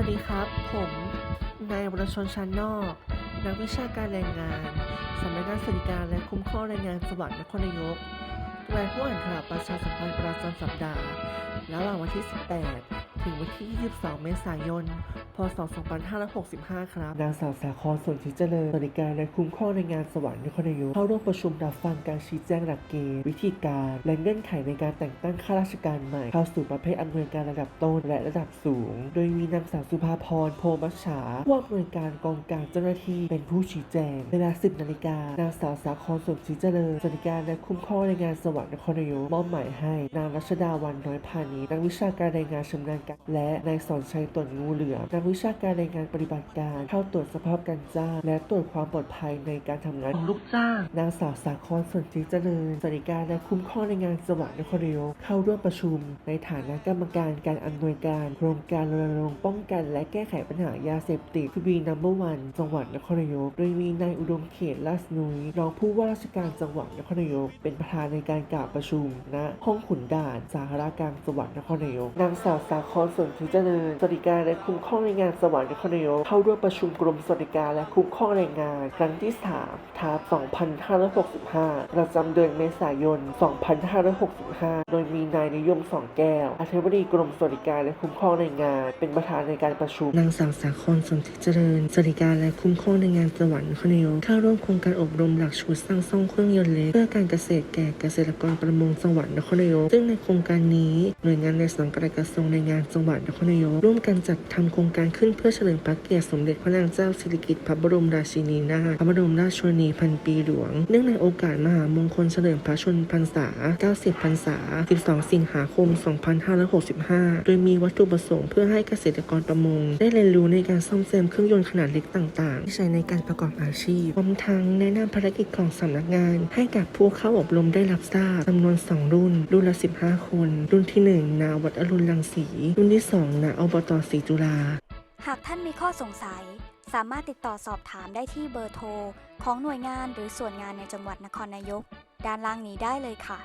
สวัสดีครับ ผมนายวรชนชานนอก นักวิชาการแรงงานสำนักงานสวัสดิการและคุ้มครองแรงงานจังหวัดนครนายกรายผู้อ่านข่าวประชาสัมพันธ์ประจำสัปดาห์ ระหว่างวันที่ 18 ถึงวันที่ 22 เมษายน พศ 2565 ครับ นางสาวสาครสนธิเจริญสวัสดิการและคุ้มครองแรงานสวรรค์นครนายกเข้าร่วมประชุมรับฟังการชี้แจงหลักเกณฑ์วิธีการ และเงื่อนไขในการแต่งตั้งข้าราชการใหม่ เข้าสู่ประเภทอำนวยการระดับต้นและระดับสูง โดยมีนางสาวสุภาพรโพมัชชาผู้อำนวยการกองการเจ้าหน้าที่เป็นผู้ชี้แจง เวลา 10 นาฬิกานางสาวสาครสนธิเจริญสวัสดิการและคุ้มครองแรงานสวรรค์นครนายกมอบหมายให้นางรัชดาวันน้อยพานีนักวิชาการแรงงานชำนาญการและนายสอนชัยตวนงูเหลือมนักวิชาการแรงงานปฏิบัติการเข้าตรวจสภาพการจ้างและตรวจความปลอดภัยในการทำงานของลูกจ้างนางสาวสาครสนธิเจริญสวัสดิการและคุ้มครองแรงงานสวรรค์นครนายกเข้าร่วมประชุม ในฐานะกรรมการการอำนวยการโครงการรณรงค์ป้องกัน และแก้ไขปัญหายาเสพติดทีวีนัมเบอร์วันจังหวัดนครนายก โดยมีนายอุดมเขตลาดนุยรองผู้ว่าราชการจังหวัดนครนายก เป็นประธานในการกล่าวประชุมณห้องขุนด่านสาธารณกลางจังหวัดนครนายกนางสาวสาครสนธิเจริญสวัสดิการและคุ้มครองแรงงานสวรรค์นครนายกเข้าร่วมประชุมกรมสวัสดิการและคุ้มครองแรงงาน ครั้งที่ 3ทับ2565 ประจำเดือนเมษายน 2565 โดยมีนายนิยมสองแก้วอธิบดีกรมสวัสดิการและคุ้มครองแรงงาน เป็นประธานในการประชุมนางสาวสาครสนธิเจริญสวัสดิการและคุ้มครองแรงงานจังหวัดนครนายกเข้าร่วมโครงการอบรมหลักสูตรสร้างซ่องเครื่องยนต์เล็กเพื่อการเกษตรแก่เกษตรกรประมงจังหวัดนครนายกซึ่งในโครงการนี้หน่วยงานในสังกัดกระทรวงแรงงานจังหวัดนครนายกร่วมกันจัดทำโครงการขึ้นเพื่อเฉลิมพระเกียรติสมเด็จพระนางเจ้าสิริกิติ์พระบรมราชินีนาถพระบรมราชชนนีพันปีหลวง เนื่องในโอกาสมหามงคลเฉลิมพระชนพรรษา 90 พรรษา 12 สิงหาคม 2565 โดยมีวัตถุประสงค์เพื่อให้เกษตรกรประมง ได้เรียนรู้ในการซ่อมแซมเครื่องยนต์ขนาดเล็กต่างๆ ที่ใช้ในการประกอบอาชีพร้อมทั้งแนะนำภารกิจของสำนักงาน ให้กับผู้เข้าอบรมได้รับทราบจำนวน 2 รุ่น รุ่นละ 15 คน รุ่นที่ 1 นาวัดอรุณรังสีรุ่นที่2นาอบตศรีจุฬาหากท่านมีข้อสงสัย สามารถติดต่อสอบถามได้ที่เบอร์โทร ของหน่วยงานหรือส่วนงานในจังหวัดนครนายก ด้านล่างนี้ได้เลยค่ะ